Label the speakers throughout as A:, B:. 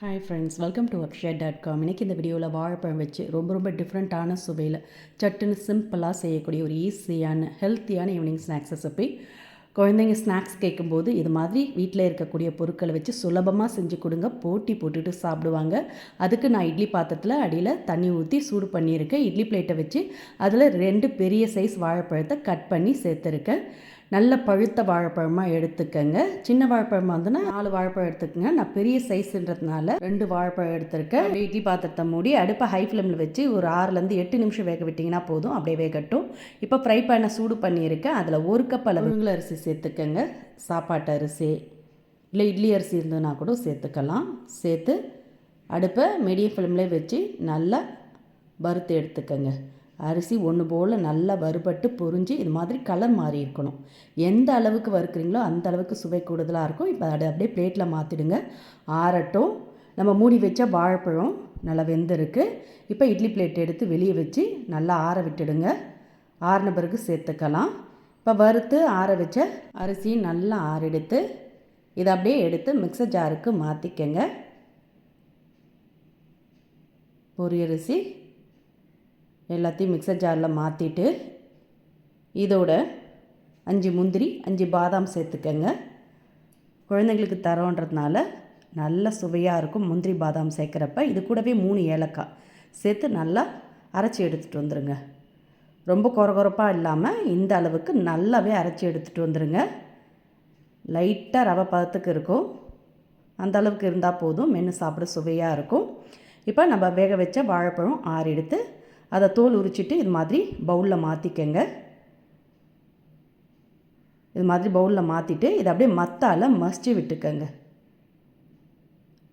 A: Hi friends welcome to Akshaya dot com இன்றைக்கி இந்த வீடியோவில் வாழைப்பழம் வச்சு ரொம்ப ரொம்ப டிஃப்ரெண்ட்டான சுவையில் சட்டுன்னு சிம்பிளாக செய்யக்கூடிய ஒரு ஈஸியான ஹெல்த்தியான ஈவினிங் ஸ்நாக்ஸ் ரெசிபி குழந்தைங்க ஸ்நாக்ஸ் கேட்கும்போது இது மாதிரி வீட்டில் இருக்கக்கூடிய பொருட்களை வச்சு சுலபமாக செஞ்சு கொடுங்க. போட்டி போட்டுட்டு சாப்பிடுவாங்க. அதுக்கு நான் இட்லி பாத்திரத்தில் அடியில் தண்ணி ஊற்றி சூடு பண்ணியிருக்கேன். இட்லி பிளேட்டை வச்சு அதில் ரெண்டு பெரிய சைஸ் வாழைப்பழத்தை கட் பண்ணி சேர்த்துருக்கேன். நல்ல பழுத்த வாழைப்பழமாக எடுத்துக்கங்க. சின்ன வாழைப்பழமாக இருந்ததுன்னா நாலு வாழைப்பழம் எடுத்துக்கோங்க. நான் பெரிய சைஸ்ன்றதுனால ரெண்டு வாழைப்பழம் எடுத்திருக்கேன். இட்லி பாத்திரத்தை மூடி அடுப்பை ஹை ஃப்ளேமில் வச்சு ஒரு ஆறுலேருந்து எட்டு நிமிஷம் வேக விட்டிங்கன்னா போதும். அப்படியே வேகட்டும். இப்போ ஃப்ரை பண்ண சூடு பண்ணியிருக்கேன். அதில் ஒரு கப் அளவுங்கள அரிசி சேர்த்துக்கங்க. சாப்பாட்டு அரிசி இல்லை இட்லி அரிசி இருந்ததுன்னா கூட சேர்த்துக்கலாம். சேர்த்து அடுப்பை மீடியம் ஃப்ளேம்லேயே வச்சு நல்லா வறுத்து எடுத்துக்கங்க. அரிசி ஒன்று போல் நல்லா வறுபட்டு பொறிஞ்சு இது மாதிரி கலர் மாறி இருக்கணும். எந்த அளவுக்கு வறுக்கிறீங்களோ அந்த அளவுக்கு சுவை கூடுதலாக இருக்கும். இப்போ அதை அப்படியே பிளேட்டில் மாற்றிடுங்க ஆறட்டும். நம்ம மூடி வச்ச வாழைப்பழம் நல்லா வெந்திருக்கு. இப்போ இட்லி பிளேட் எடுத்து வெளியே வச்சு நல்லா ஆற விட்டுடுங்க. ஆறின பிறகு சேர்த்துக்கலாம். இப்போ வறுத்து ஆற வச்ச அரிசி நல்லா ஆறெடுத்து இதை அப்படியே எடுத்து மிக்சர் ஜாருக்கு மாற்றிக்கங்க பொரியரிசி எல்லாத்தையும் மிக்சர் ஜாரில் மாற்றிட்டு இதோட அஞ்சு முந்திரி அஞ்சு பாதாம் சேர்த்துக்கங்க. குழந்தைங்களுக்கு தரோன்றதுனால நல்ல சுவையாக இருக்கும் முந்திரி பாதாம் சேர்க்குறப்ப. இது கூடவே மூணு ஏலக்காய் சேர்த்து நல்லா அரைச்சி எடுத்துகிட்டு வந்துடுங்க ரொம்ப குறகுறப்பாக இல்லாமல் இந்த அளவுக்கு நல்லாவே அரைச்சி எடுத்துகிட்டு வந்துடுங்க லைட்டாக ரவை பதத்துக்கு இருக்கும். அந்த அளவுக்கு இருந்தால் போதும். மென்று சாப்பிட சுவையாக இருக்கும். இப்போ நம்ம வேக வச்ச வாழைப்பழம் ஆறு எடுத்து அதை தோல் உரிச்சிட்டு இது மாதிரி பவுலில் மாற்றிக்கங்க இது மாதிரி பவுலில் மாற்றிட்டு இதை அப்படியே மத்தால் மசிச்சு விட்டுக்கங்க.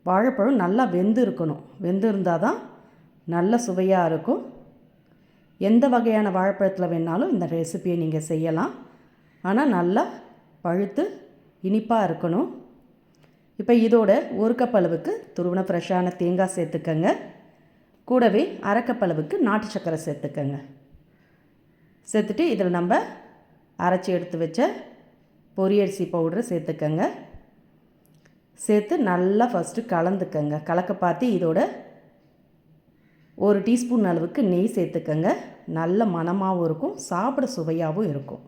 A: வாழைப்பழம் நல்லா வெந்து இருக்கணும் வெந்து இருந்தால் தான் நல்ல சுவையாக இருக்கும். எந்த வகையான வாழைப்பழத்தில் வேணாலும் இந்த ரெசிப்பியை நீங்கள் செய்யலாம். ஆனால் நல்லா பழுத்து இனிப்பாக இருக்கணும். இப்போ இதோட ஒரு கப் அளவுக்கு துருவன ஃப்ரெஷ்ஷான தேங்காய் சேர்த்துக்கங்க. கூடவே அரைக்கப்பளவுக்கு நாட்டு சர்க்கரை சேர்த்துக்கோங்க. சேர்த்துட்டு இதில் நம்ம அரைச்சி எடுத்து வச்ச பொரியரிசி பவுடரை சேர்த்துக்கோங்க. சேர்த்து நல்லா ஃபஸ்ட்டு கலந்துக்கங்க. கலக்க பார்த்து இதோட ஒரு டீஸ்பூன் அளவுக்கு நெய் சேர்த்துக்கங்க. நல்ல மணமாகவும் இருக்கும் சாப்பிட சுவையாகவும் இருக்கும்.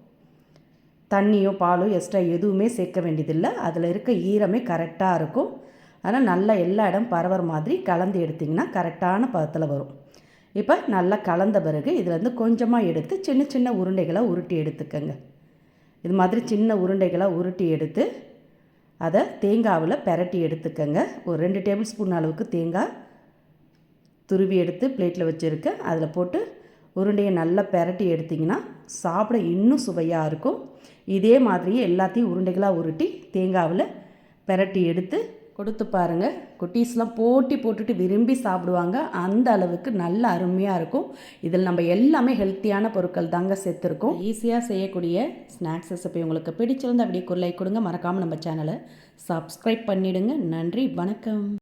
A: தண்ணியோ பாலோ எக்ஸ்ட்ரா எதுவுமே சேர்க்க வேண்டியதில்லை. அதில் இருக்க ஈரமே கரெக்டாக இருக்கும். ஆனால் நல்லா எல்லா இடம் பரவுற மாதிரி கலந்து எடுத்திங்கன்னா கரெக்டான பதத்தில் வரும். இப்போ நல்லா கலந்த பிறகு இதிலேருந்து கொஞ்சமாக எடுத்து சின்ன சின்ன உருண்டைகளை உருட்டி எடுத்துக்கோங்க. இது மாதிரி சின்ன உருண்டைகளை உருட்டி எடுத்து அதை தேங்காவில் பெரட்டி எடுத்துக்கோங்க. ஒரு ரெண்டு டேபிள் ஸ்பூன் அளவுக்கு தேங்காய் துருவி எடுத்து பிளேட்டில் வச்சுருக்கேன். அதில் போட்டு உருண்டையை நல்லா பெரட்டி எடுத்திங்கன்னா சாப்பிட இன்னும் சுவையாக இருக்கும். இதே மாதிரியே எல்லாத்தையும் உருண்டைகளாக உருட்டி தேங்காவில் பெரட்டி எடுத்து கொடுத்து பாருங்கள் குட்டீஸ்லாம் போட்டி போட்டுட்டு விரும்பி சாப்பிடுவாங்க. அந்த அளவுக்கு நல்ல அருமையாக இருக்கும். இதில் நம்ம எல்லாமே ஹெல்த்தியான பொருட்கள் தாங்க சேர்த்துருக்கோம். ஈஸியாக செய்யக்கூடிய ஸ்நாக்ஸ் ரெசிபி உங்களுக்கு பிடிச்சிருந்தால் அப்படியே லைக் கொடுங்க. மறக்காமல் நம்ம சேனலை சப்ஸ்கிரைப் பண்ணிவிடுங்க நன்றி வணக்கம்.